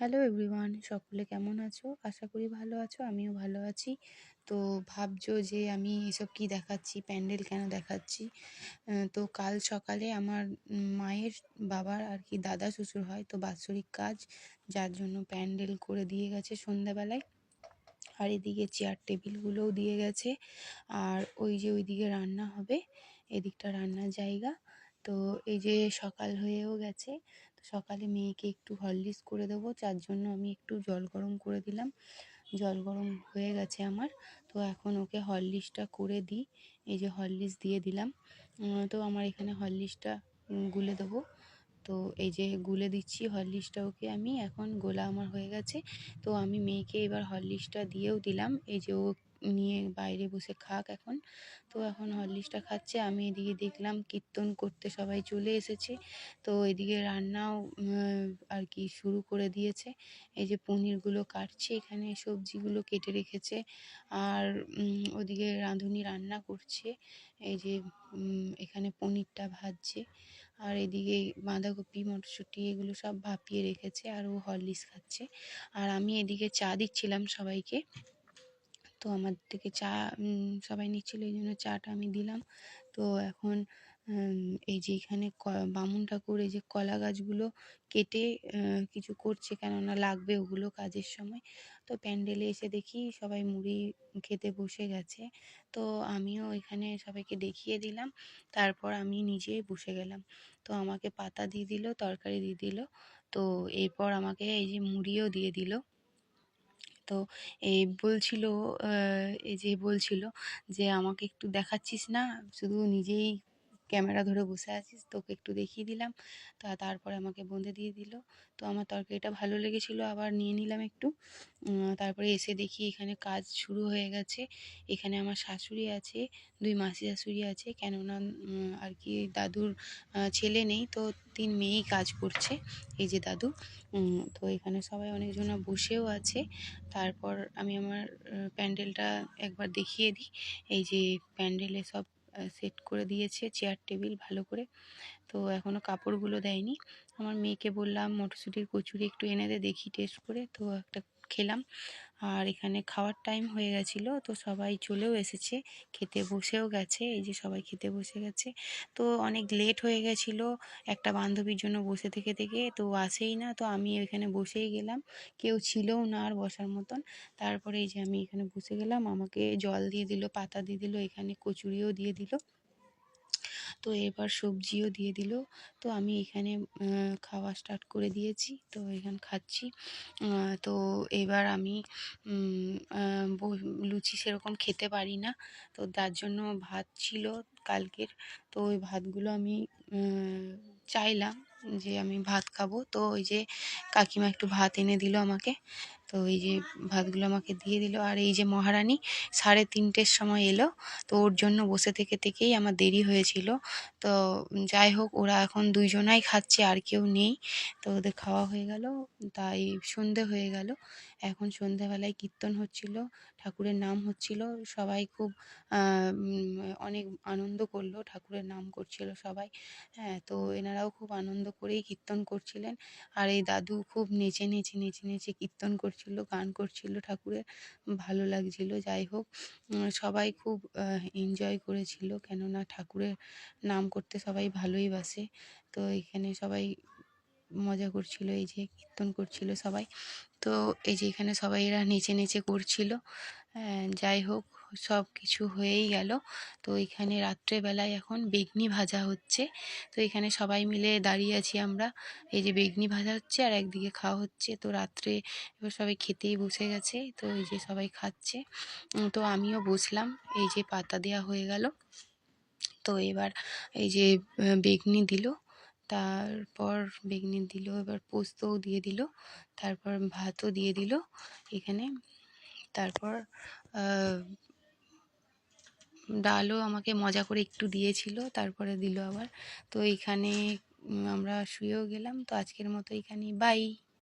Hello everyone, সকলে কেমন আছো? আশা করি ভালো আছো, আমিও ভালো আছি। তো ভাবছ যে আমি এসব কি দেখাচ্ছি, প্যান্ডেল কেন দেখাচ্ছি? তো কাল সকালে আমার মায়ের বাবার আর কি দাদা শ্বশুর হয়, তো বাৎসরিক কাজ, যার জন্য প্যান্ডেল করে দিয়ে গেছে সন্ধ্যাবেলায়। আর এদিকে চেয়ার টেবিলগুলোও দিয়ে গেছে, আর ওই যে ওইদিকে রান্না হবে, এদিকটা রান্নার জায়গা। তো এই যে সকাল হয়েও গেছে, তো সকালে মেয়েকে একটু হরলিক্স করে দেবো। যার জন্য আমি একটু জল গরম করে দিলাম। জল গরম হয়ে গেছে আমার। তো এখন ওকে হরলিক্সটা করে দিই। এই যে হরলিক্স দিয়ে দিলাম। তো আমার এখানে হরলিক্সটা গুলে দেবো। তো এই যে গুলে দিচ্ছি হরলিক্সটা ওকে আমি। এখন গোলা আমার হয়ে গেছে। তো আমি মেয়েকে এবার হরলিক্সটা দিয়েও দিলাম। এই যে ও নিয়ে বাইরে বসে খাক এখন। তো এখন হরলিক্সটা খাচ্ছে। আমি এদিকে দেখলাম কীর্তন করতে সবাই চলে এসেছে। তো এদিকে রান্নাও আর কি শুরু করে দিয়েছে। এই যে পনিরগুলো কাটছে এখানে, সবজিগুলো কেটে রেখেছে। আর ওদিকে রাঁধুনি রান্না করছে। এই যে এখানে পনিরটা ভাজছে। আর এদিকে বাঁধাকপি, মটরশুঁটি এগুলো সব ভাপিয়ে রেখেছে। আর ও হরলিক্স খাচ্ছে। আর আমি এদিকে চা দিচ্ছিলাম সবাইকে। তো আমার থেকে চা সবাই নিচ্ছিল, এই জন্য চাটা আমি দিলাম। তো এখন এই যে এখানে বামুন ঠাকুর, এই যে কলা গাছগুলো কেটে কিছু করছে, কেননা লাগবে ওগুলো কাজের সময়। তো প্যান্ডেলে এসে দেখি সবাই মুড়ি খেতে বসে গেছে। তো আমিও এখানে সবাইকে দেখিয়ে দিলাম, তারপর আমি নিজে বসে গেলাম। তো আমাকে পাতা দিয়ে দিল, তরকারি দিয়ে দিল। তো এরপর আমাকে এই যে মুড়িও দিয়ে দিল। তো এই বলছিল এই যে বলছিল যে আমাকে একটু দেখাচ্ছিস না? শুধু নিজেই ক্যামেরা ধরে বসে আছিস, তোকে একটু দেখিয়ে দিলাম। তা তারপরে আমাকে বোঁদে দিয়ে দিল। তো আমার তরকারিটা ভালো লেগেছিলো, আবার নিয়ে নিলাম একটু। তারপরে এসে দেখি এখানে কাজ শুরু হয়ে গেছে। এখানে আমার শাশুড়ি আছে, দুই মাসি শাশুড়ি আছে। কেননা আর কি দাদুর ছেলে নেই, তো তিন মেয়েই কাজ করছে, এই যে দাদু। তো এখানে সবাই অনেকজন বসেও আছে। তারপর আমি আমার প্যান্ডেলটা একবার দেখিয়ে দিই। এই যে প্যান্ডেলে সব সেট করে দিয়েছে চেয়ার টেবিল ভালো করে। তো এখনও কাপড়গুলো দেয়নি। আমার মেয়েকে বললাম, মটরশুঁটির কচুরি একটু এনে দে, দেখি টেস্ট করে। তো একটা খেলাম। আর এখানে খাওয়ার টাইম হয়ে গেছিল, তো সবাই চলেও এসেছে। খেতে বসেও গেছে, এই যে সবাই খেতে বসে গেছে। তো অনেক লেট হয়ে গেছিল, একটা বান্ধবীর জন্য বসে থেকে থেকে, তো আসেই না, তো আমি এখানে বসেই গেলাম। কেউ ছিলও না আর বসার মতন। তারপরে এই যে আমি এখানে বসে গেলাম, আমাকে জল দিয়ে দিল, পাতা দিয়ে দিল, এখানে কচুরিও দিয়ে দিল। তো এবার সবজিও দিয়ে দিল। তো আমি এখানে খাওয়া স্টার্ট করে দিয়েছি। তো এখানে খাচ্ছি। তো এবার আমি লুচি সেরকম খেতে পারি না। তো তার জন্য ভাত ছিল কালকের। তো ওই ভাতগুলো আমি চাইলাম যে আমি ভাত খাব। তো ওই যে কাকিমা একটু ভাত এনে দিল আমাকে। তো এই যে ভাতগুলো আমাকে দিয়ে দিল। আর এই যে মহারানী সাড়ে তিনটের সময় এলো, তো ওর জন্য বসে থেকে থেকেই আমার দেরি হয়েছিল। তো যাই হোক, ওরা এখন দুইজনাই খাচ্ছে, আর কেউ নেই। তো ওদের খাওয়া হয়ে গেল, তাই সন্ধে হয়ে গেল। এখন সন্ধেবেলায় কীর্তন হচ্ছিল, ঠাকুরের নাম হচ্ছিল। সবাই খুব অনেক আনন্দ করল, ঠাকুরের নাম করছিল সবাই। হ্যাঁ তো এনারাও খুব আনন্দ করেই কীর্তন করছিলেন। আর এই দাদু খুব নেচে নেচে নেচে নেচে কীর্তন করছিল। গান করছিল ঠাকুরের, ভালো লাগছিল, যাই হোক। সবাই খুব এনজয় করেছিল, কেননা ঠাকুরের নাম করতে সবাই ভালোই বাসে। তো এখানে সবাই মজা করছিল, এই যে কীর্তন করছিল সবাই। তো এই যে এখানে সবাই এরা নেচে নেচে করছিল। যাই হোক সব কিছু হয়েই গেল। তো এখানে রাত্রেবেলায় এখন বেগনি ভাজা হচ্ছে। তো এখানে সবাই মিলে দাঁড়িয়ে আছি আমরা। এই যে বেগনি ভাজা হচ্ছে আর একদিকে খাওয়া হচ্ছে। তো রাত্রে এবার সবাই খেতেই বসে গেছে। তো এই যে সবাই খাচ্ছে। তো আমিও বসলাম। এই যে পাতা দেওয়া হয়ে গেল। তো এবার এই যে বেগনি দিল। তারপর বেগনি দিল, এবার পোস্তও দিয়ে দিল। তারপর ভাতও দিয়ে দিল এখানে। তারপর ডালও আমাকে মজা করে একটু দিয়েছিল, তারপরে দিল আবার। তো এইখানে আমরা শুয়েও গেলাম। তো আজকের মতো এখানেই। বাই